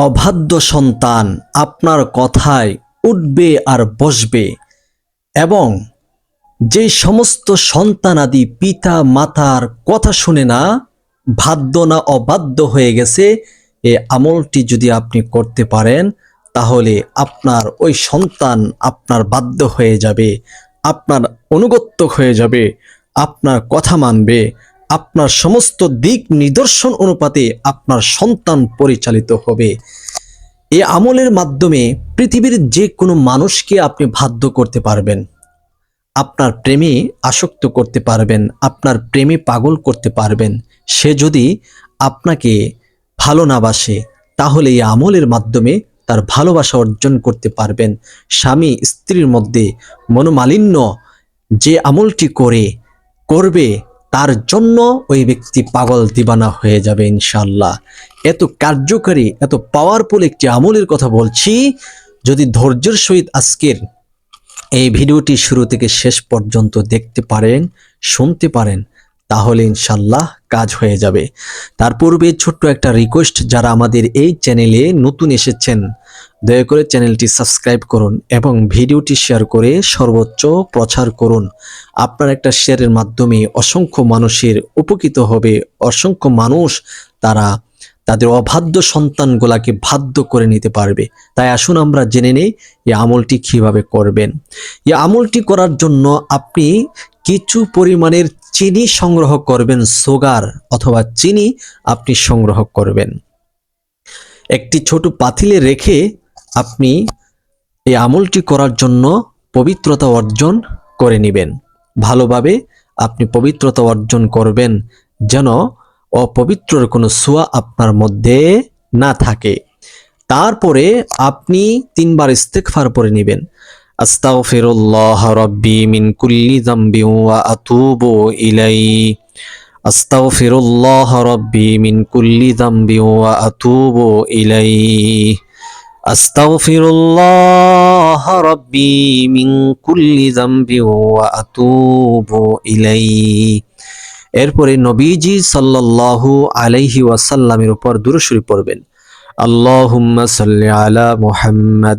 অবাধ্য সন্তান আপনার কথায় উঠবে আর বসবে এবং যে সমস্ত সন্তানাদি পিতা মাতার কথা শুনে না বাধ্য না অবাধ্য হয়ে গেছে, এ আমলটি যদি আপনি করতে পারেন, তাহলে আপনার ওই সন্তান আপনার বাধ্য হয়ে যাবে, আপনার অনুগত্য হয়ে যাবে, আপনার কথা মানবে আপনার সমস্ত দিক নিদর্শন অনুপাতে আপনার সন্তান পরিচালিত হবে। এ আমলের মাধ্যমে পৃথিবীর যে কোনো মানুষকে আপনি বাধ্য করতে পারবেন। আপনার প্রেমে আসক্ত করতে পারবেন, আপনার প্রেমে পাগল করতে পারবেন। সে যদি আপনাকে ভালো না বাসে, তাহলে এই আমলের মাধ্যমে তার ভালোবাসা অর্জন করতে পারবেন। স্বামী স্ত্রীর মধ্যে মনোমালিন্য যে আমলটি করে, করবে তার জন্য ওই ব্যক্তি পাগল দিবানা হয়ে যাবে ইনশাল্লাহ এত কার্যকারী, এত পাওয়ারফুল একটি আমলের কথা বলছি, যদি ধৈর্যের সহিত আজকের এই ভিডিওটি শুরু থেকে শেষ পর্যন্ত দেখতে পারেন, শুনতে পারেন তাহলে ইনশাল্লাহ কাজ হয়ে যাবে। তার পূর্বে ছোট্ট একটা রিকোয়েস্ট যারা আমাদের এই চ্যানেলে নতুন এসেছেন, দয়া করে চ্যানেলটি সাবস্ক্রাইব করুন এবং ভিডিওটি শেয়ার করে সর্বোচ্চ প্রচার করুন। আপনার একটা শেয়ারের মাধ্যমে অসংখ্য মানুষের উপকৃত হবে, অসংখ্য মানুষ তারা তাদের অবাধ্য সন্তানগুলাকে বাধ্য করে নিতে পারবে। তাই আসুন আমরা জেনে নেই এই আমলটি কীভাবে করবেন। এই আমলটি করার জন্য আপনি কিছু পরিমাণের চিনি সংগ্রহ করবেন, সুগার অথবা চিনি আপনি সংগ্রহ করবেন। একটি ছোট পাতিলে রেখে আপনি এই আমলটি করার জন্য পবিত্রতা অর্জন করে নেবেন। ভালোভাবে আপনি পবিত্রতা অর্জন করবেন যেন অপবিত্রর কোনো সোয়া আপনার মধ্যে না থাকে। তারপরে আপনি তিনবার ইস্তেকফার পরে নেবেন। আস্তাগফিরুল্লাহ রাব্বি মিন কুল্লি যামবি ওয়া আতুবু ইলাইহি। আস্তাগফিরুল্লাহ রাব্বি মিন কুল্লি যামবি ওয়া আতুবু ইলাইহি। আস্তাগফিরুল্লাহ রাব্বি মিন কুল্লি যামবি ওয়া আতুবু ইলাইহি। এরপরে নবীজি সাল্লাল্লাহু আলাইহি ওয়াসাল্লামের উপর দুরূদ পড়বেন। আল্লাহুম্মা সাল্লি আলা মুহাম্মাদ।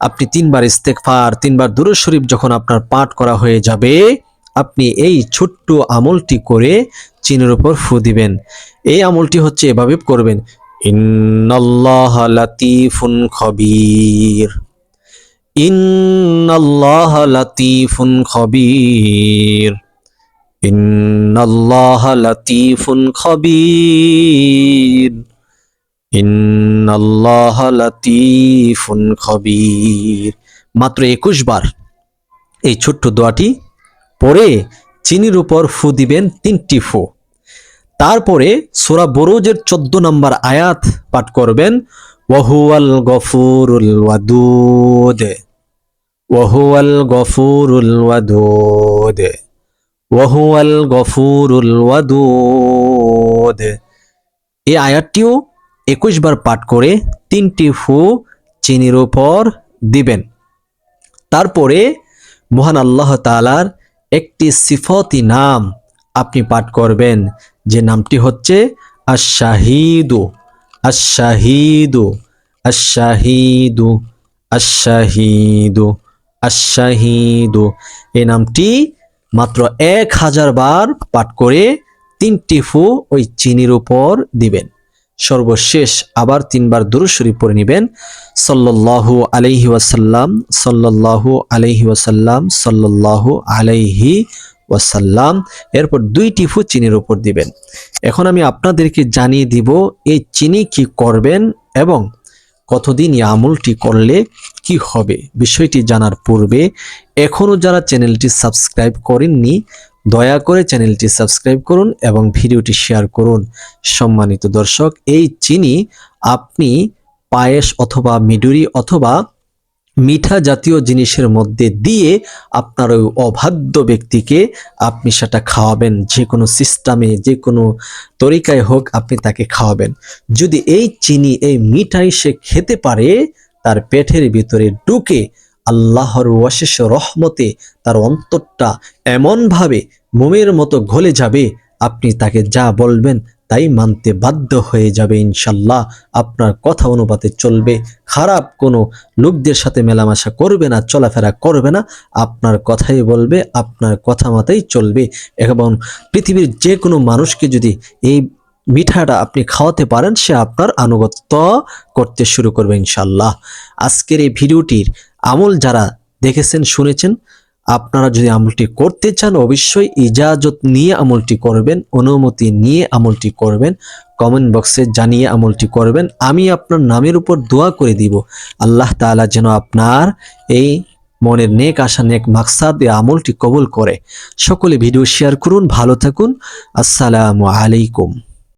আপনি তিনবার ইস্তেকফার তিনবার দুরুদ শরীফ যখন আপনার পাঠ করা হয়ে যাবে, আপনি এই ছোট্ট আমলটি করে চিনের উপর ফু দিবেন। এই আমলটি হচ্ছে এভাবে করবেন। খবীর। ইন্নাল্লাহ লাতিফুন খবীর। খবীর। মাত্র একুশ বার এই ছোট্ট দোয়াটি পরে চিনির উপর ফু দিবেন তিনটি ফু। তারপরে সোরা বরোজের চোদ্দ নম্বর আয়াত পাঠ করবেন ওয়াহুয়াল গফুরুল ওয়াদুদ ওয়াহুয়াল গফুরুল ওয়াদুদ ওয়াহুয়াল গফুরুল ওয়াদুদ। এই আয়াতটিও একুশ বার পাঠ করে তিনটি ফু চিনির উপর দিবেন। তারপরে মহান আল্লাহ তালার একটি সিফতি নাম আপনি পাঠ করবেন, যে নামটি হচ্ছে আশাহিদু আশাহিদু আশাহিদু আশাহিদু আশাহিদু এই নামটি মাত্র এক হাজার বার পাঠ করে তিনটি ফু ওই চিনির উপর দিবেন। সর্বশেষ আবার তিনবার দুরুদ শরীফ পড়ে নেবেন। সাল্লাল্লাহু আলাইহি ওয়াসাল্লাম, সাল্লাল্লাহু আলাইহি ওয়াসাল্লাম, সাল্লাল্লাহু আলাইহি ওয়াসাল্লাম। এরপর দুইটি ফু চিনির উপর দিবেন। এখন আমি আপনাদেরকে জানিয়ে দিব, এই চিনি কি করবেন এবং কতদিন এই আমলটি করলে কি হবে। বিষয়টি জানার পূর্বে এখনও যারা চ্যানেলটি সাবস্ক্রাইব করেননি দয়া করে চ্যানেলটি সাবস্ক্রাইব করুন এবং ভিডিওটি শেয়ার করুন। সম্মানিত দর্শক, এই চিনি আপনি পায়েস অথবা মিডুরি অথবা মিঠা জাতীয় জিনিসের মধ্যে দিয়ে আপনার ওই অবাধ্য ব্যক্তিকে আপনি সেটা খাওয়াবেন। যে কোনো সিস্টেমে, যে কোনো তরিকায় হোক আপনি তাকে খাওয়াবেন। যদি এই চিনি, এই মিঠাই সে খেতে পারে, তার পেটের ভিতরে ঢুকে আল্লাহর অশেষ রহমতে তার অন্তরটা এমনভাবে মোমের মতো গলে যাবে, আপনি তাকে যা বলবেন তাই মানতে বাধ্য হয়ে যাবে ইনশাল্লাহ। আপনার কথা অনুপাতে চলবে, খারাপ কোনো লোকদের সাথে মেলামেশা করবে না, চলাফেরা করবে না, আপনার কথাই বলবে, আপনার কথা মতেই চলবে। এবং পৃথিবীর যে কোনো মানুষকে যদি এই মিঠাটা আপনি খাওয়াতে পারেন, সে আপনার আনুগত্য করতে শুরু করবে ইনশাল্লাহ আজকের এই ভিডিওটির আমল যারা দেখেছেন, শুনেছেন, আপনারা যদি আমলটি করতে চান, অবশ্যই ইজাজত নিয়ে আমলটি করবেন, অনুমতি নিয়ে আমলটি করবেন, কমেন্ট বক্সে জানিয়ে আমলটি করবেন। আমি আপনার নামের উপর দোয়া করে দিব। আল্লাহ তাআলা যেন আপনার এই মনের নেক আশা, নেক মাকসাদ আমলটি কবুল করে। সকলে ভিডিও শেয়ার করুন, ভালো থাকুন। আসসালামু আলাইকুম।